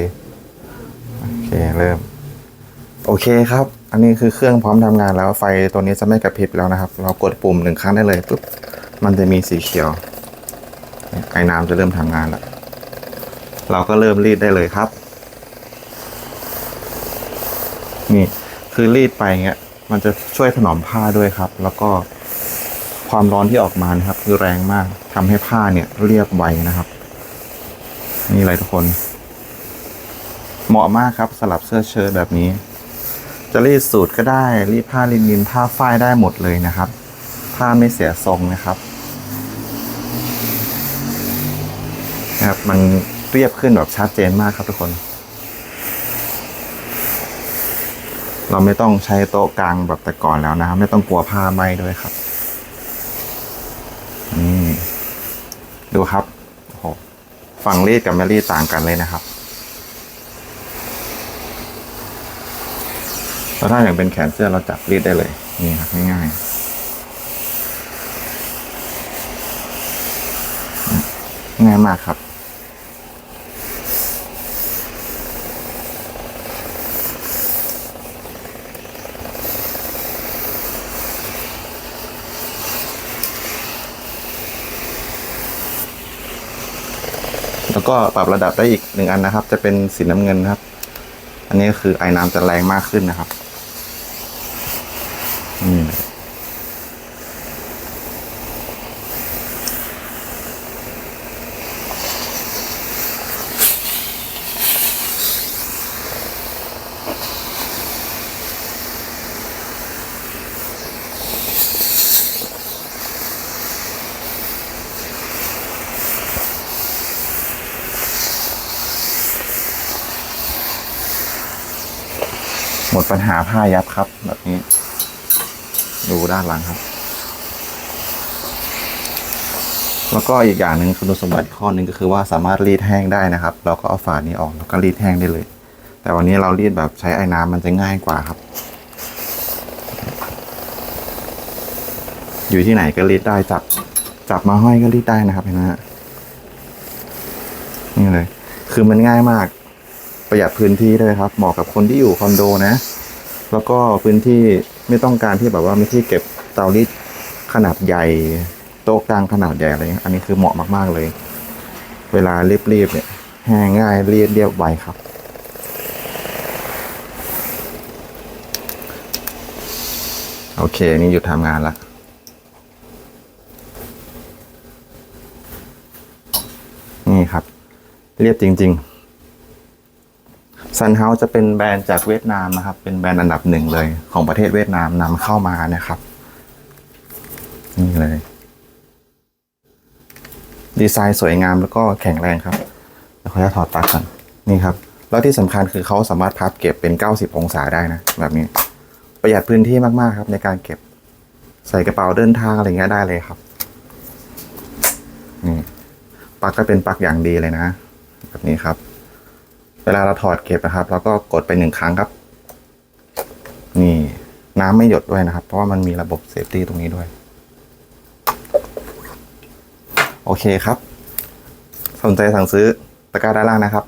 ดีโอเคเริ่ม โอเคครับ อันนี้คือเครื่องพร้อมทำงานแล้วไฟตัวนี้จะไม่กระพริบแล้วนะครับ เรากดปุ่มหนึ่งครั้งได้เลยปุ๊บมันจะมีสีเขียว ไอ้น้ำจะเริ่มทำงานแล้วเราก็เริ่มรีดได้เลยครับ นี่คือรีดไปเงี้ย มันจะช่วยถนอมผ้าด้วยครับ แล้วก็ความร้อนที่ออกมานะครับ คือแรงมากทำให้ผ้าเนี่ยเรียบไวนะครับ นี่เลยทุกคน เหมาะมากครับสลับเสื้อเชิ้ตแบบนี้ จะรีดสูตรก็ได้รีดผ้าลินินผ้าฝ้ายได้หมดเลยนะครับ ผ้าไม่เสียทรงนะครับนะครับ มันเรียบขึ้นแบบชัดเจนมากครับทุกคน เราไม่ต้องใช้โต๊ะกลางแบบแต่ก่อนแล้วนะครับ ไม่ต้องกลัวผ้าไหม้ด้วยครับนี่ดูครับโอ้โหฝั่งรีดกับไม่รีดต่างกันเลยนะครับ แล้วถ้าอย่างเป็นแขนเสื้อเราจับรีดได้เลย นี่ครับง่ายๆ ง่ายมากครับแล้วก็ปรับระดับได้อีกหนึ่งอันนะครับ จะเป็นสีน้ำเงินครับ อันนี้ก็คือไอ้น้ำจะแรงมากขึ้นนะครับ หมดปัญหาผ้ายับครับ แบบนี้ ดูด้านหลังครับ แล้วก็อีกอย่างหนึ่งคุณสมบัติข้อหนึ่งก็คือว่าสามารถรีดแห้งได้นะครับ เราก็เอาฝานี้ออกแล้วก็รีดแห้งได้เลย แต่วันนี้เรารีดแบบใช้ไอ้น้ำมันจะง่ายกว่าครับ อยู่ที่ไหนก็รีดได้จับ จับมาห้อยก็รีดได้นะครับเห็นไหมฮะนี่เลย คือมันง่ายมาก ประหยัดพื้นที่ด้วยครับ เหมาะกับคนที่อยู่คอนโดนะ แล้วก็พื้นที่ไม่ต้องการที่แบบว่ามีที่เก็บเตารีดขนาดใหญ่โต๊ะกลางขนาดใหญ่อะไรอันนี้คือเหมาะมาก ๆ เลย เวลารีบๆเนี่ยแห้งง่ายเรียบเรียบไวครับ โอเค นี่หยุดทำงานละนี่ครับ เรียบจริง ๆซันเฮาจะเป็นแบรนด์จากเวียดนามนะครับ เป็นแบรนด์อันดับหนึ่งเลย ของประเทศเวียดนามนำเข้ามานะครับ นี่เลย ดีไซน์สวยงามแล้วก็แข็งแรงครับเดี๋ยวขอจะถอดปลั๊กก่อนนี่ครับ แล้วที่สำคัญคือเขาสามารถพับเก็บเป็น 90 องศาได้นะ แบบนี้ ประหยัดพื้นที่มากๆครับ ในการเก็บใส่กระเป๋าเดินทางอะไรเงี้ยได้เลยครับนี่ปลั๊กก็เป็นปลั๊กอย่างดีเลยนะ แบบนี้ครับ เวลาเราถอดเก็บนะครับเราก็กดไปหนึ่งครั้งครับ นี่น้ำไม่หยดด้วยนะครับ เพราะว่ามันมีระบบเซฟตี้ตรงนี้ด้วย โอเคครับ สนใจสั่งซื้อตะกร้าด้านล่างนะครับ